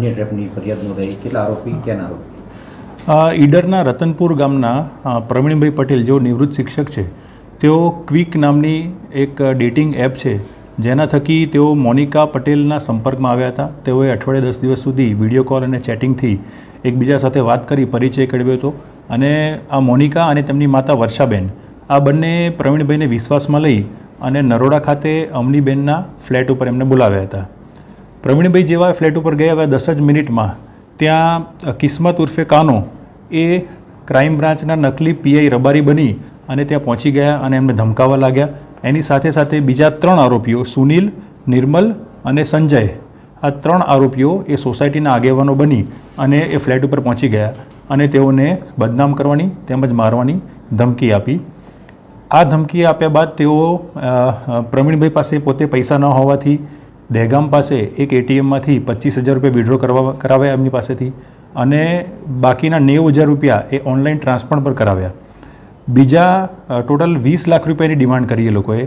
હની ટ્રેપની ફરિયાદ નોંધાઈ. કેટલા આરોપી, ક્યાં આરોપી? ઈડરના રતનપુર ગામના પ્રવીણભાઈ પટેલ, જેઓ નિવૃત્ત શિક્ષક છે, તેઓ ક્વિક નામની એક ડેટિંગ એપ છે, જેના થકી તેઓ મોનિકા પટેલના સંપર્કમાં આવ્યા હતા. તેઓએ અઠવાડિયે દસ દિવસ સુધી વીડિયો કોલ અને ચેટિંગથી એકબીજા સાથે વાત કરી, પરિચય કેળવ્યો હતો. અને આ મોનિકા અને તેમની માતા વર્ષાબેન, આ બંને પ્રવીણભાઈને વિશ્વાસમાં લઈ અને નરોડા ખાતે અમનીબેનના ફ્લેટ ઉપર એમને બોલાવ્યા હતા. પ્રવીણભાઈ જેવા ફ્લેટ ઉપર ગયા હવે દસ જ મિનિટમાં, ત્યાં કિસ્મત ઉર્ફે કાનો એ ક્રાઇમ બ્રાન્ચના નકલી પીઆઈ રબારી બની અને ત્યાં પહોંચી ગયા અને એમને ધમકાવવા લાગ્યા. એની સાથે સાથે બીજા ત્રણ આરોપીઓ, સુનિલ, નિર્મલ અને સંજય, આ ત્રણ આરોપીઓ એ સોસાયટીના આગેવાનો બની અને એ ફ્લેટ ઉપર પહોંચી ગયા અને તેઓને બદનામ કરવાની તેમજ મારવાની ધમકી આપી. આ ધમકી આપ્યા બાદ તેઓ પ્રવીણભાઈ પાસે પોતે પૈસા ન હોવાથી દહેગામ પાસે એક એટીએમમાંથી પચીસ હજાર રૂપિયા વિડ્રો કરવા કરાવ્યા એમની પાસેથી અને બાકીના નેવું હજાર રૂપિયા એ ઓનલાઈન ટ્રાન્સફર પર કરાવ્યા. બીજા ટોટલ વીસ લાખ રૂપિયાની ડિમાન્ડ કરી એ લોકોએ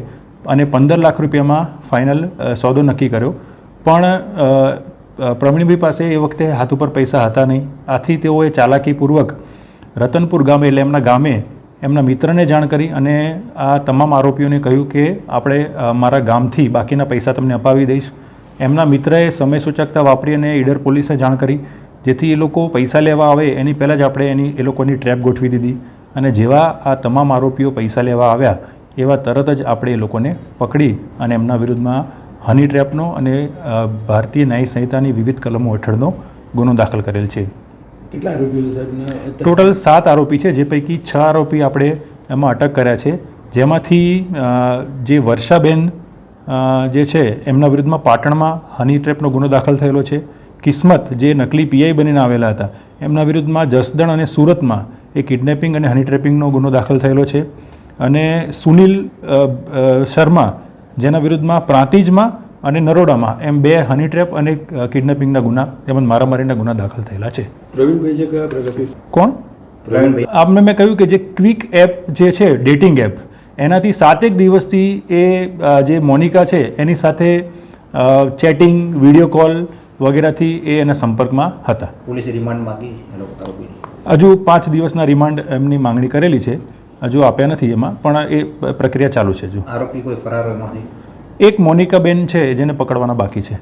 અને પંદર લાખ રૂપિયામાં ફાઇનલ સોદો નક્કી કર્યો. પણ પ્રવીણભાઈ પાસે એ વખતે હાથ ઉપર પૈસા હતા નહીં. આથી તેઓએ ચાલાકીપૂર્વક રતનપુર ગામે એટલે એમના ગામે એમના મિત્રને જાણ કરી અને આ તમામ આરોપીઓને કહ્યું કે આપણે મારા ગામથી બાકીના પૈસા તમને અપાવી દઈશ. એમના મિત્રએ સમય સૂચકતા વાપરી અને ઈડર પોલીસે જાણ કરી, જેથી એ લોકો પૈસા લેવા આવે. એની પહેલાં જ આપણે એની, એ લોકોની ટ્રેપ ગોઠવી દીધી અને જેવા આ તમામ આરોપીઓ પૈસા લેવા આવ્યા, એવા તરત જ આપણે એ લોકોને પકડી અને એમના વિરુદ્ધમાં હની ટ્રેપનો અને ભારતીય ન્યાય સંહિતાની વિવિધ કલમો હેઠળનો ગુનો દાખલ કરેલ છે. કેટલા આરોપીઓ છે સાહેબને ટોટલ સાત આરોપી છે, જે પૈકી છ આરોપી આપણે એમાં અટક કર્યા છે. જેમાંથી જે વર્ષાબેન જે છે, એમના વિરુદ્ધમાં પાટણમાં હની ટ્રેપનો ગુનો દાખલ થયેલો છે. કિસ્મત, જે નકલી પીઆઈ બનીને આવેલા હતા, એમના વિરુદ્ધમાં જસદણ અને સુરતમાં એ કિડનેપિંગ અને હની ટ્રેપિંગનો ગુનો દાખલ થયેલો છે. અને સુનિલ શર્મા, જેના વિરુદ્ધમાં પ્રાંતિજમાં અને નરોડામાં એમ બે હની ટ્રેપ અને કિડનેપિંગના ગુના તેમજ મારામારીના ગુના દાખલ થયેલા છે. પ્રવીણભાઈ છે કયા પ્રગતિ કોણ? પ્રવીણભાઈ. આપને મેં કહ્યું કે જે ક્વિક એપ જે છે ડેટિંગ એપ એનાથી સાતેક દિવસથી એ જે મોનિકા છે એની સાથે ચેટિંગ વીડિયો કોલ વગેરેથી એ એના સંપર્કમાં હતા. પોલીસે રિમાન્ડ માંગી એ લોકો આરોપીની હજુ પાંચ દિવસના રિમાન્ડ એમની માંગણી કરેલી છે. હજુ આપ્યા નથી એમાં પણ એ પ્રક્રિયા ચાલુ છે હજુ. આરોપી કોઈ ફરાર એક મોનિકાબેન છે જેને પકડવાના બાકી છે.